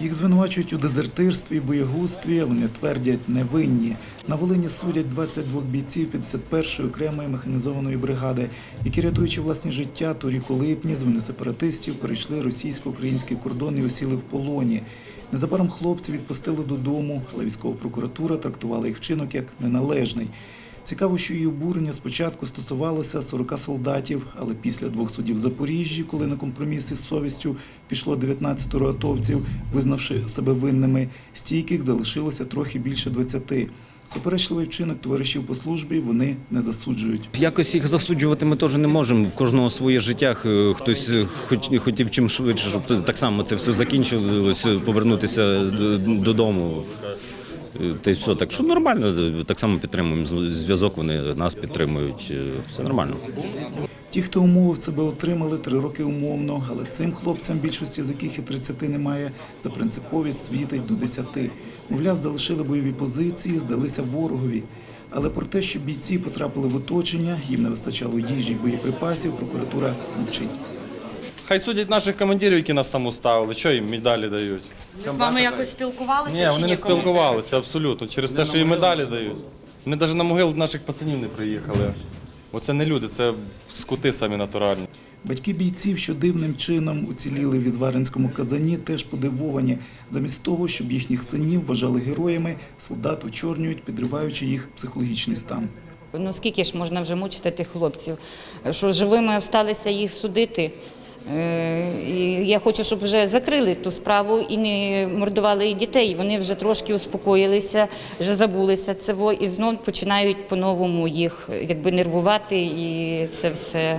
Їх звинувачують у дезертирстві, боєгустві. Вони твердять невинні. На Волині судять 22 бійців 51-ї окремої механізованої бригади, які рятуючи власні життя, торік у липні з вини сепаратистів перейшли російсько-український кордон і осіли в полоні. Незабаром хлопців відпустили додому, але військова прокуратура трактувала їх вчинок як неналежний. Цікаво, що її обурення спочатку стосувалося 40 солдатів, але після двох судів в Запоріжжі, коли на компроміс із совістю пішло 19 атовців, визнавши себе винними, стійких залишилося трохи більше 20. Суперечливий вчинок товаришів по службі вони не засуджують. Якось їх засуджувати ми теж не можемо. В кожного своє життя. Хтось е, хотів чим швидше, щоб так само це все закінчилось, повернутися додому. Е, Та й все. Так що нормально, так само підтримуємо зв'язок, вони нас підтримують. е, Все нормально. Ті, хто умовив себе, отримали три роки умовно, але цим хлопцям, більшості з яких і 30 немає, за принциповість світить до 10. Мовляв, залишили бойові позиції, здалися ворогові. Але про те, що бійці потрапили в оточення, їм не вистачало їжі боєприпасів, прокуратура мовчить. Хай судять наших командирів, які нас там уставили, що їм медалі дають. З вами якось спілкувалися? Ні, чи вони не спілкувалися абсолютно. Через те, що їм медалі дають. Вони навіть на могил наших пацанів не приїхали. Оце не люди, це скути самі натуральні. Батьки бійців, що дивним чином уціліли в Ізваринському казані, теж подивовані. Замість того, щоб їхніх синів вважали героями, солдат очорнюють, підриваючи їх психологічний стан. Ну скільки ж можна вже мучити тих хлопців, що живими осталися їх судити. Е, я хочу, щоб вже закрили ту справу і не мордували і дітей. Вони вже трошки успокоїлися, вже забулися цього і знов починають по-новому їх якби нервувати і це все.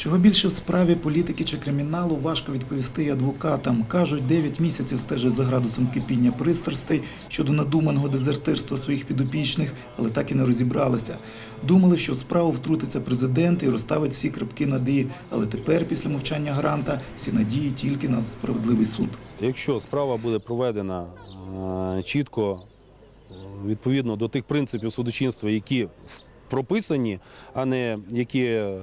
Чого більше в справі політики чи криміналу важко відповісти адвокатам. Кажуть, 9 місяців стежать за градусом кипіння пристрастей щодо надуманого дезертирства своїх підопічних, але так і не розібралися. Думали, що в справу втрутиться президент і розставить всі крапки над «і», але тепер, після мовчання гранта, всі надії тільки на справедливий суд. Якщо справа буде проведена е, чітко, відповідно до тих принципів судочинства, які в- прописані, а не які е,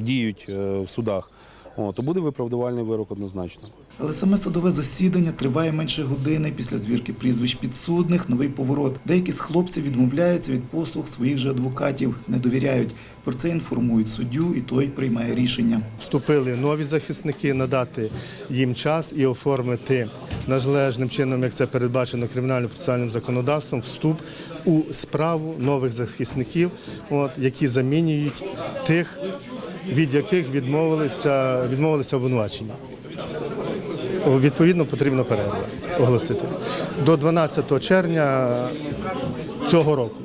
діють е, в судах, о, то буде виправдувальний вирок однозначно. Але саме судове засідання триває менше години після звірки прізвищ підсудних. Новий поворот. Деякі з хлопців відмовляються від послуг своїх же адвокатів, не довіряють. Про це інформують суддю, і той приймає рішення. вступили нові захисники, надати їм час і оформити належним чином, як це передбачено кримінально-процесуальним законодавством, вступ у справу нових захисників, от, які замінюють тих, від яких відмовилися, відмовилися обвинувачення. Відповідно, потрібно перерва оголосити до 12 червня цього року.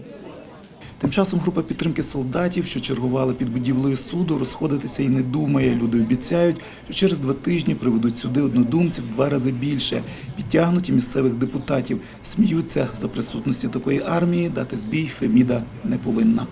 Тим часом група підтримки солдатів, що чергували під будівлею суду, розходитися і не думає. Люди обіцяють, що через два тижні приведуть сюди однодумців два рази більше. Підтягнуті місцевих депутатів сміються за присутності такої армії. Дати збій Феміда не повинна.